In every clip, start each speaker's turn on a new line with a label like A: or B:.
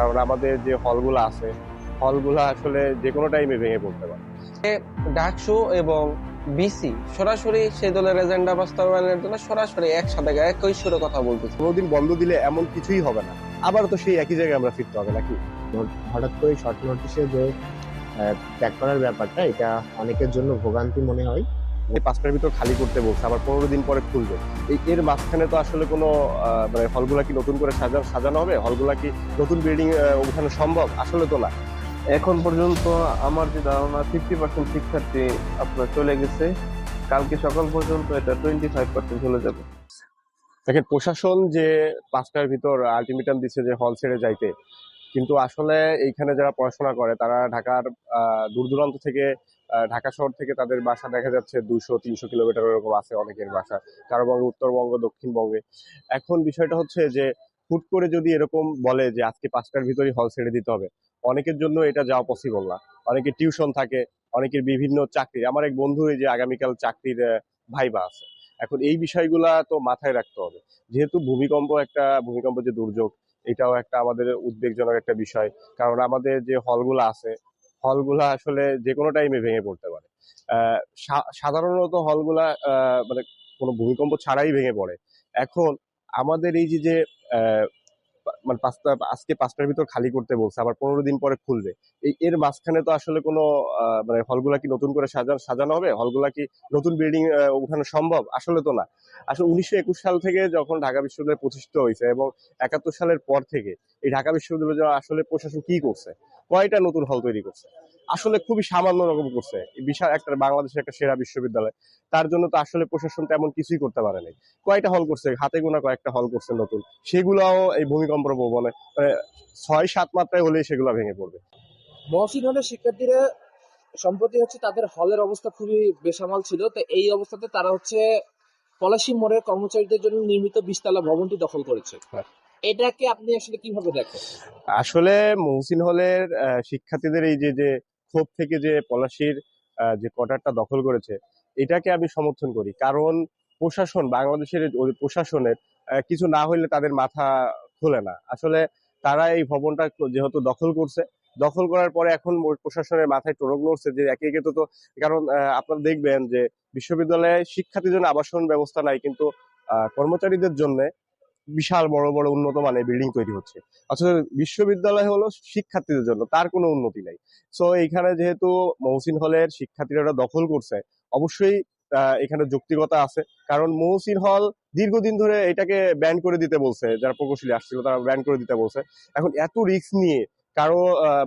A: কারণ আমাদের যে হলগুলো আছে হলগুলো আসলে যে কোনো টাইমে ভেঙে পড়তে পারে।
B: ডাকসু এবং বিসি সরাসরি সেই দলের এজেন্ডা বাস্তবায়নের জন্য সরাসরি একসাথে একই সুরে কথা বলতেছে।
A: কোনোদিন বন্ধ দিলে এমন কিছুই হবে না। আবার তো সেই একই জায়গায় আমরা ফিরতে হবে নাকি?
C: হঠাৎ করে শর্ট নোটিশে যে ত্যাগ করার ব্যাপারটা এটা অনেকের জন্য ভোগান্তি মনে হয়।
A: এই পাঁচটার ভিতর খালি করতে বলছে, আবার পনেরো দিন পরে খুলবে। এই এর মাঝখানে তো আসলে কোনো মানে হলগুলা কি নতুন করে সাজা, সাজানো হবে? হলগুলা কি নতুন বিল্ডিং ওঠানো সম্ভব? আসলে তো না।
D: এখন পর্যন্ত আমার যে ধারণা ফিফটি পার্সেন্ট শিক্ষার্থী আপনার চলে গেছে। কালকে সকাল পর্যন্ত এটা টোয়েন্টি ফাইভ পার্সেন্ট চলে যাবে।
A: দেখেন, প্রশাসন যে পাঁচটার ভিতর আলটিমেটাম দিচ্ছে যে হল ছেড়ে যাইতে, কিন্তু আসলে এইখানে যারা পড়াশোনা করে, তারা ঢাকার দূর দূরান্ত থেকে ঢাকা শহর থেকে তাদের বাসা দেখা যাচ্ছে দুশো তিনশো কিলোমিটার এরকম আছে অনেকের বাসা কারও বঙ্গে উত্তরবঙ্গ, দক্ষিণবঙ্গে। এখন বিষয়টা হচ্ছে যে, হুট করে যদি এরকম বলে যে, আজকে পাঁচটার ভিতরে হল ছেড়ে দিতে হবে, অনেকের জন্য এটা যাওয়া পসিবল না। অনেকের টিউশন থাকে, অনেকের বিভিন্ন চাকরি। আমার এক বন্ধু এই যে আগামীকাল চাকরির ভাইবা আছে। এখন এই বিষয়গুলা তো মাথায় রাখতে হবে। যেহেতু ভূমিকম্প একটা ভূমিকম্প যে দুর্যোগ, এটাও একটা আমাদের উদ্বেগজনক একটা বিষয়। কারণ আমাদের যে হলগুলো আছে হলগুলা আসলে যে কোনো টাইমে ভেঙে পড়তে পারে। সাধারণত হলগুলা মানে কোনো ভূমিকম্প ছাড়াই ভেঙে পড়ে। এখন আমাদের এই যে মানে পাঁচটা, আজকে পাঁচটার ভিতর খালি করতে বলছে, আবার পনেরো দিন পরে খুলবে। এই, এর মাঝখানে তো আসলে কোনো মানে হলগুলা কি নতুন করে সাজানো সাজানো হবে? হলগুলা কি নতুন বিল্ডিং উঠানো সম্ভব? আসলে তো না। আসলে উনিশশো একুশ সাল থেকে যখন ঢাকা বিশ্ববিদ্যালয় প্রতিষ্ঠিত হয়েছে এবং একাত্তর সালের পর থেকে এই ঢাকা বিশ্ববিদ্যালয় আসলে প্রশাসন কি করছে? কয়টা নতুন হল তৈরি করছে? আসলে খুবই সামান্য রকম করছে। বিশাল একটা বাংলাদেশের একটা সেরা বিশ্ববিদ্যালয়। তার জন্য তো আসলে প্রশাসন তেমন কিছুই করতে পারে নাই। কয়টা হল করছে? হাতে গোনা কয়েকটা হল করছে নতুন। সেগুলাও এই ভূমিকম্প প্রবণে মানে ছয় সাত মাত্রায় হলেই সেগুলো ভেঙে পড়বে।
E: মহসিন হলের শিক্ষার্থীরা সম্প্রতি হচ্ছে তাদের হলের অবস্থা খুবই বেসামাল ছিল। তো এই অবস্থাতে তারা হচ্ছে পলাশী মোড়ের কর্মচারীদের জন্য নির্মিত বিশতলা ভবনটি দখল করেছে।
A: হ্যাঁ।
E: এটাকে আপনি আসলে কীভাবে দেখেন?
A: আসলে মহসিন হলের শিক্ষার্থীদের এই যে যে ক্ষোভ থেকে যে পলাশির যে কোয়ার্টারটা দখল করেছে, এটাকে আমি সমর্থন করি। কারণ প্রশাসন, বাংলাদেশের প্রশাসনের কিছু না হইলে তাদের মাথা খোলে না। আসলে তারা এই ভবনটা যেহেতু দখল করছে, দখল করার পরে এখন প্রশাসনের মাথায় টোরক নড়ছে যে একে একে তো কারণ আপনারা দেখবেন যে বিশ্ববিদ্যালয়ে শিক্ষার্থীর জন্য আবাসন ব্যবস্থা নাই, কিন্তু কর্মচারীদের জন্য বিশাল বড় বড় উন্নত মানের বিল্ডিং তৈরি হচ্ছে। অথচ বিশ্ববিদ্যালয় হলো শিক্ষার্থীদের জন্য, তার কোনো উন্নতি নাই। সো এইখানে যেহেতু মহসিন হলের শিক্ষার্থীরা দখল করছে, অবশ্যই এখানে যৌক্তিকতা আছে। কারণ মহসিন হল দীর্ঘদিন ধরে এটাকে ব্যান করে দিতে বলছে, যারা প্রকৌশলী আসছিল তারা ব্যান করে দিতে বলছে। এখন এত রিস্ক নিয়ে কারও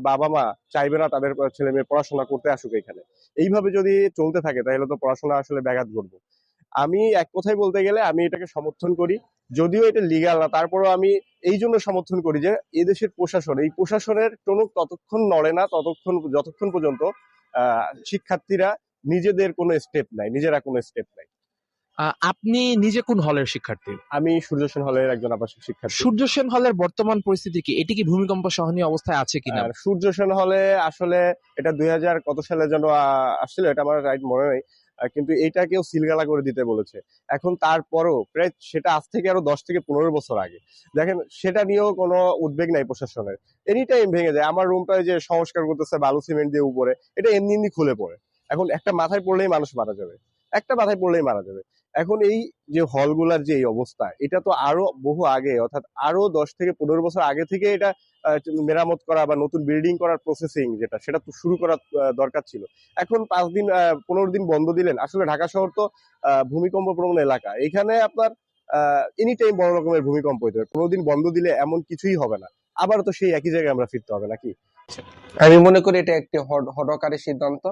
A: বাবা মা চাইবে না তাদের ছেলে মেয়ে পড়াশোনা করতে আসুক এখানে। এইভাবে যদি চলতে থাকে, তাহলে তো পড়াশোনা আসলে ব্যাঘাত ঘটবে। আমি এক কথায় বলতে গেলে আমি এটাকে সমর্থন করি। যদিও এটা লিগাল না তারপরেও আমি এই জন্য সমর্থন করি যে এদেশের প্রশাসন এই প্রশাসনের টনক ততক্ষণ নড়ে না ততক্ষণ যতক্ষণ পর্যন্ত শিক্ষার্থীরা নিজেদের কোনো স্টেপ নাই নিজেরা কোনো স্টেপ নাই।
F: আপনি নিজে কোন হলের শিক্ষার্থী?
A: আমি সূর্যসেন হলের একজন আবাসিক শিক্ষার্থী।
F: সূর্য সেন হলের বর্তমান পরিস্থিতি কি? এটি কি ভূমিকম্প সহনীয় অবস্থায় আছে কিনা?
A: সূর্যসেন হলে আসলে এটা দুই হাজার কত সালে যেন আসছিল এটা আমার রাইট মনে নেই। কিন্তু এটাকেও সিলগালা করে দিতে বলেছে। এখন তারপরও প্রায় সেটা আজ থেকে আরও দশ থেকে পনেরো বছর আগে। দেখেন, সেটা নিয়েও কোনো উদ্বেগ নাই প্রশাসনের। এনি টাইম ভেঙে যায়। আমার রুমটা যে সংস্কার করতেছে বালু সিমেন্ট দিয়ে উপরে, এটা এমনি এমনি খুলে পড়ে। এখন একটা মাথায় পড়লেই মানুষ মারা যাবে। একটা মাথায় পড়লেই মারা যাবে। এখন এই যে হলগুলার যে এই অবস্থা, এটা তো আরও বহু আগে, অর্থাৎ আরও দশ থেকে পনেরো বছর আগে থেকে এটা মেরামত করা বা নতুন বিল্ডিং করার প্রসেসিং যেটা, সেটা তো শুরু করা দরকার ছিল। এখন পাঁচ দিন পনেরো দিন বন্ধ দিলেন। আসলে ঢাকা শহর তো ভূমিকম্প প্রবণ এলাকা। এখানে আপনার এনি টাইম বড় রকমের ভূমিকম্প হইতে হবে পনেরো দিন বন্ধ দিলে এমন কিছুই হবে না। আবার তো সেই একই জায়গায় আমরা ফিরতে হবে, নাকি?
B: আমি মনে করি এটা একটি হঠকারী সিদ্ধান্ত।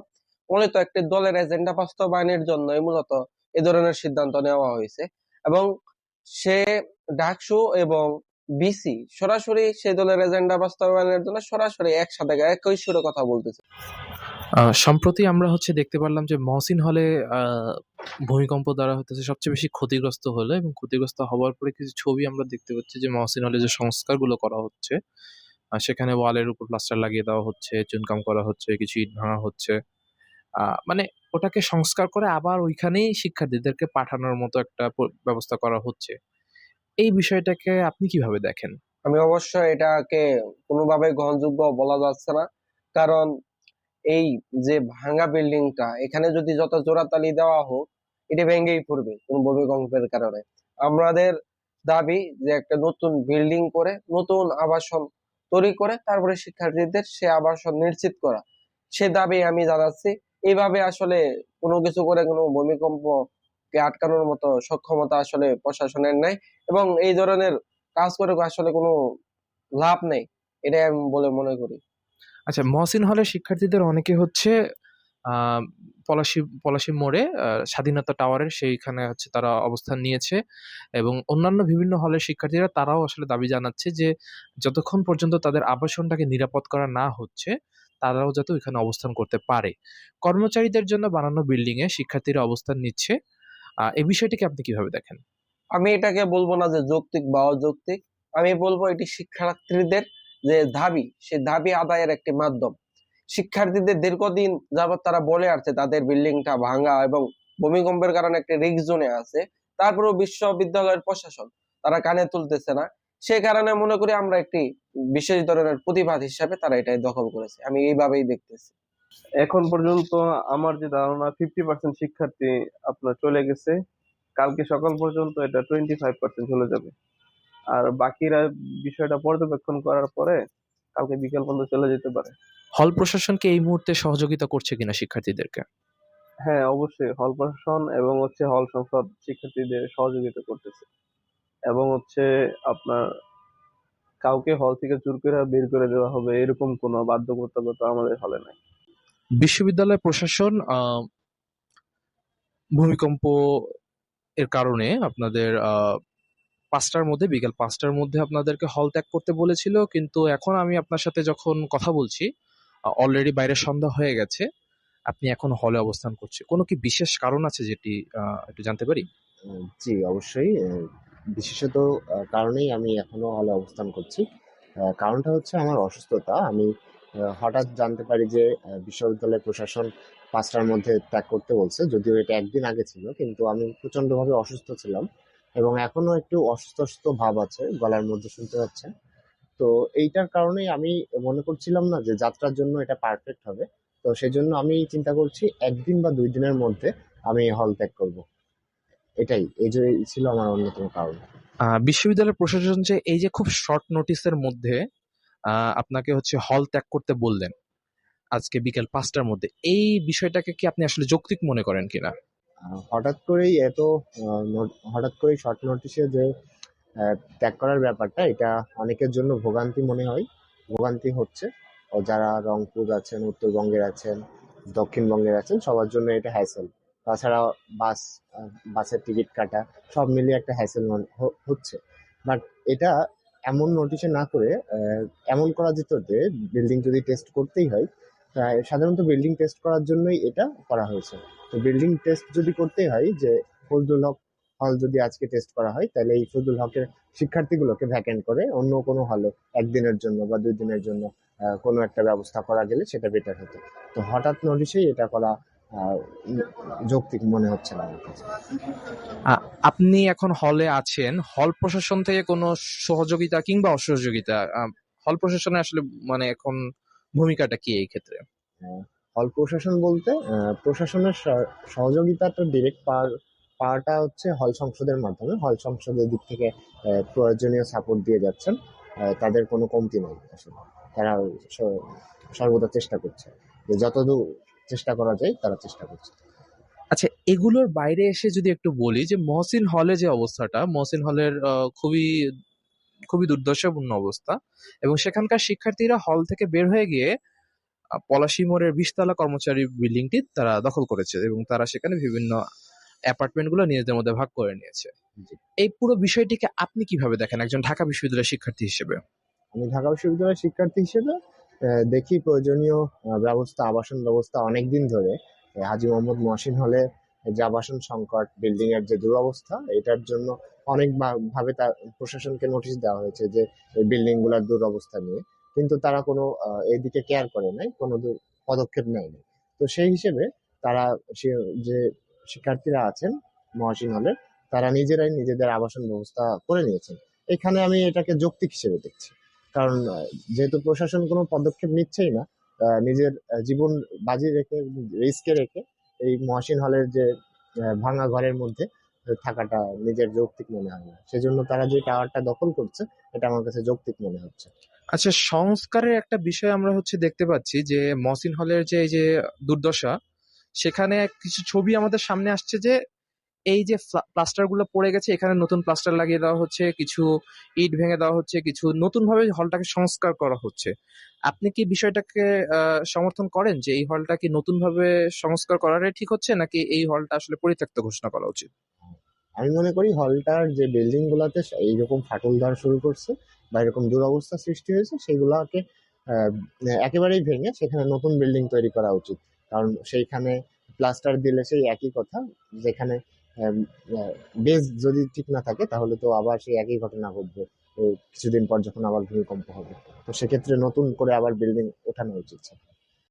B: মূলত একটি দলের এজেন্ডা বাস্তবায়নের জন্যই মূলত এ ধরনের সিদ্ধান্ত নেওয়া হয়েছে। এবং সে ডাকসু এবং বিসি সরাসরি সেই দলের এজেন্ডা বাস্তবায়নের জন্য সরাসরি একসাথে একই সুরে কথা বলতেছে।
F: সম্প্রতি আমরা হচ্ছে দেখতে পারলাম যে মহসিন হলে ভূমিকম্প দ্বারা হতেছে সবচেয়ে বেশি ক্ষতিগ্রস্ত হলো এবং ক্ষতিগ্রস্ত হওয়ার পরে কিছু ছবি আমরা দেখতে পাচ্ছি যে মহসিন হলে যে সংস্কারগুলো করা হচ্ছে সেখানে ওয়ালের উপর প্লাস্টার লাগিয়ে দেওয়া হচ্ছে, চুনকাম করা হচ্ছে, কিছু ইট ভাঙা হচ্ছে। মানে ওটাকে সংস্কার করে আবার ওইখানেই শিক্ষার্থীদেরকে পাঠানোর মতো একটা ব্যবস্থা করা হচ্ছে। এই বিষয়টাকে আপনি কীভাবে দেখেন?
B: আমি অবশ্য এটাকে কোনোভাবে গ্রহণযোগ্য বলা যাচ্ছে না। কারণ এই যে ভাঙা বিল্ডিংটা, এখানে যদি যত জোড়াতালি দেওয়া হোক, এটা ভেঙেই পড়বে কোন ভূমিকম্পের কারণে। আমাদের দাবি যে একটা নতুন বিল্ডিং করে, নতুন আবাসন তৈরি করে, তারপরে শিক্ষার্থীদের সে আবাসন নিশ্চিত করা। সে দাবি আমি জানাচ্ছি এইভাবে আসলে কোনো কিছু করে কোনো ভূমিকম্পকে আটকানোর মতো সক্ষমতা আসলে প্রশাসনের নাই এবং এই ধরনের কাজ করে আসলে কোনো লাভ নেই, এটাই আমি বলে মনে করি।
F: আচ্ছা মহসিন হলের শিক্ষার্থীদের অনেকে হচ্ছে পলাশী পলাশী মোড়ে স্বাধীনতা টাওয়ারের সেইখানে হচ্ছে তারা অবস্থান নিয়েছে এবং অন্যান্য বিভিন্ন হলের শিক্ষার্থীরা তারাও আসলে দাবি জানাচ্ছে যে, যতক্ষণ পর্যন্ত তাদের আবাসনটাকে নিরাপদ করা না হচ্ছে তারাও যাতে ওইখানে অবস্থান করতে পারে। কর্মচারীদের জন্য বানানো বিল্ডিং এ শিক্ষার্থীরা অবস্থান নিচ্ছে। এই বিষয়টিকে আপনি কীভাবে দেখেন?
B: আমি এটাকে বলব না যে যৌক্তিক বা অযৌক্তিক। আমি বলব এটি শিক্ষার্থীদের যে দাবি, সে দাবি আদায়ের একটি মাধ্যম। শিক্ষার্থীদের দীর্ঘদিন যাবত তারা বলে আসছে, তাদের বিল্ডিংটা ভাঙা এবং ভূমিকম্পের কারণে একটি রিস্ক জোনে আছে। তারপরেও বিশ্ববিদ্যালয়ের প্রশাসন তারা কানে তুলতেছে না। সেই কারণে মনে করি আমরা একটি বিশেষ ধরনের প্রতিবাদ হিসাবে তারা এটাই দখল করেছে। আমি এইভাবেই দেখতেছি।
D: এখন পর্যন্ত আমার যে ধারণা ফিফটি পার্সেন্ট শিক্ষার্থী আপনার চলে গেছে। কালকে সকাল পর্যন্ত এটা টোয়েন্টি ফাইভ পার্সেন্ট চলে যাবে। আর বাকিরা বিষয়টা পর্যবেক্ষণ করার পরে কালকে বিকেল পর্যন্ত চলে যেতে পারে।
F: হল প্রশাসনকে এই মুহূর্তে সহযোগিতা করছে কিনা শিক্ষার্থীদেরকে?
D: হ্যাঁ অবশ্যই। হল প্রশাসন এবং হচ্ছে হল সংসদ শিক্ষার্থীদের সহযোগিতা করতেছে। এবং হচ্ছে আপনার কাউকে হল থেকে জোর করে বের করে দেওয়া হবে এরকম কোনো বাধ্যবাধকতা আমাদের হলে নাই।
F: বিশ্ববিদ্যালয় প্রশাসন ভূমিকম্প এর কারণে আপনাদের আহ, পাঁচটার মধ্যে বিকেল পাঁচটার মধ্যে আপনাদেরকে হল ত্যাগ করতে বলেছিল কিন্তু এখন আমি আপনার সাথে যখন কথা বলছি অলরেডি বাইরে সন্ধ্যা হয়ে গেছে আপনি এখন হলে অবস্থান করছে। কোনো কি বিশেষ কারণ আছে যেটি আহ, একটু জানতে পারি?
C: জি অবশ্যই বিশেষত কারণেই আমি এখনও হলে অবস্থান করছি। কারণটা হচ্ছে আমার অসুস্থতা। আমি হঠাৎ জানতে পারি যে বিশ্ববিদ্যালয় প্রশাসন পাঁচটার মধ্যে ত্যাগ করতে বলছে। যদিও এটা একদিন আগে ছিল, কিন্তু আমি প্রচন্ডভাবে অসুস্থ ছিলাম এবং এখনও একটু অসুস্থ অসুস্থ ভাব আছে, গলার মধ্যে শুনতে পাচ্ছেন তো এইটার কারণেই আমি মনে করছিলাম না যে যাত্রার জন্য এটা পারফেক্ট হবে। তো সেই জন্য আমি চিন্তা করছি, একদিন বা দুই দিনের মধ্যে আমি হল ত্যাগ করব। এটাই এই যে ছিল আমার অন্যতম কারণ।
F: বিশ্ববিদ্যালয়ের প্রশাসন যে এই যে খুব শর্ট নোটিসের মধ্যে আপনাকে হচ্ছে হল ত্যাগ করতে বললেন আজকে বিকেল পাঁচটার মধ্যে এই বিষয়টাকে কি আপনি আসলে যৌক্তিক মনে করেন কিনা?
C: হঠাৎ করেই এত হঠাৎ করেই শর্ট নোটিশে যে ত্যাগ করার ব্যাপারটা এটা অনেকের জন্য ভোগান্তি মনে হয়। ভোগান্তি হচ্ছে। ও যারা রংপুর আছেন উত্তরবঙ্গের আছেন দক্ষিণবঙ্গের আছেন সবার জন্য এটা হ্যাসেল তাছাড়া বাস বাসের টিকিট কাটা, সব মিলিয়ে একটা হ্যাসেল হচ্ছে। বাট এটা এমন নোটিশে না করে এমন করা যেত যে বিল্ডিং যদি টেস্ট করতেই হয় সাধারণত বিল্ডিং টেস্ট করার জন্যই এটা করা হয়েছে। তো বিল্ডিং টেস্ট যদি করতেই হয় যে, ফজলুল হক হল যদি আজকে টেস্ট করা হয়, তাহলে এই ফজলুল হকের শিক্ষার্থীগুলোকে ভ্যাকেন্ট করে অন্য কোনো হলে একদিনের জন্য বা দুই দিনের জন্য কোনো একটা ব্যবস্থা করা গেলে সেটা বেটার হতো। তো হঠাৎ নোটিশেই এটা করা যৌক্তিক মনে হচ্ছে না
F: আপনি এখন হলে আছেন হল প্রশাসন থেকে কোনো সহযোগিতা কিংবা অসহযোগিতা হল প্রশাসনে আসলে মানে এখন ভূমিকাটা কি এই ক্ষেত্রে?
C: হল প্রশাসন বলতে প্রশাসনের সহ- সহযোগিতাটা ডিরেক্ট পাওয়ার পাওয়াটা হচ্ছে হল সংসদের মাধ্যমে। হল সংসদের দিক থেকে প্রয়োজনীয় সাপোর্ট দিয়ে যাচ্ছেন তাদের কোনো কমতি নেই আসলে। তারা সর্বদা চেষ্টা করছে যে যতদূর চেষ্টা করা যায় তারা চেষ্টা করছে।
F: আচ্ছা এগুলোর বাইরে এসে যদি একটু বলি যে মহসিন হলে যে অবস্থাটা মহসিন হলের খুবই খুবই দুর্দশাপূর্ণ অবস্থা এবং সেখানকার শিক্ষার্থীরা হল থেকে বের হয়ে গিয়ে পলাশী মোড়ের বিশতলা কর্মচারী বিল্ডিংটি তারা দখল করেছে এবং তারা সেখানে বিভিন্ন অ্যাপার্টমেন্টগুলো নিজেদের মধ্যে ভাগ করে নিয়েছে। এই পুরো বিষয়টিকে আপনি কীভাবে দেখেন একজন ঢাকা বিশ্ববিদ্যালয়ের শিক্ষার্থী হিসেবে?
C: আমি ঢাকা বিশ্ববিদ্যালয়ের শিক্ষার্থী হিসেবে দেখি প্রয়োজনীয় ব্যবস্থা, আবাসন ব্যবস্থা অনেকদিন ধরে। হাজি মোহাম্মদ মহসিন হলে যে আবাসন সংকট বিল্ডিং এর যে দুরবস্থা, এটার জন্য অনেক ভাবে তার প্রশাসনকে নোটিশ দেওয়া হয়েছে যে এই বিল্ডিংগুলার দুরবস্থা নিয়ে। কিন্তু তারা কোনো এদিকে কেয়ার করে নাই, কোনো পদক্ষেপ নেয়নি। তো সেই হিসেবে তারা যে শিক্ষার্থীরা আছেন মহসিন হলে, তারা নিজেরাই নিজেদের আবাসন ব্যবস্থা করে নিয়েছেন। এখানে আমি এটাকে যৌক্তিক হিসেবে দেখছি। কারণ যেহেতু প্রশাসন কোনো পদক্ষেপ নিচ্ছেই না নিজের জীবন বাজি রেখে, রিস্কে রেখে এই মহাসিন হলের যে ভাঙা ঘরের মধ্যে থাকাটা নিজের যৌক্তিক মনে হয় না। সেজন্য তারা যে টাওয়ারটা দখল করছে, এটা আমার কাছে যৌক্তিক মনে হচ্ছে।
F: আচ্ছা সংস্কারের একটা বিষয় আমরা হচ্ছে দেখতে পাচ্ছি যে, মহসিন হলের যে, এই যে দুর্দশা, সেখানে কিছু ছবি আমাদের সামনে আসছে যে এই যে প্লাস্টারগুলো পড়ে গেছে, এখানে নতুন প্লাস্টার লাগিয়ে দেওয়া হচ্ছে, কিছু ইট ভেঙে দেওয়া হচ্ছে, কিছু নতুন ভাবে হলটাকে সংস্কার করা হচ্ছে। আপনি কি বিষয়টাকে সমর্থন করেন যে এই হলটা কি নতুন ভাবে সংস্কার করাটাই ঠিক হচ্ছে, নাকি এই হলটা আসলে পরিত্যক্ত ঘোষণা করা উচিত?
C: আমি মনে করি হলটার যে বিল্ডিং গুলাতে এইরকম ফাটল দেওয়া শুরু করছে বা এরকম দুরবস্থা সৃষ্টি হয়েছে, সেগুলোকে একেবারেই ভেঙে সেখানে নতুন বিল্ডিং তৈরি করা উচিত। কারণ সেইখানে প্লাস্টার দিলে সেই একই কথা, যেখানে বেস যদি ঠিক না থাকে, তাহলে তো আবার সেই একই ঘটনা ঘটবে। কিছুদিন পর যখন আবার ভূমিকম্প হবে। তো সেক্ষেত্রে নতুন করে আবার বিল্ডিং ওঠানো উচিত।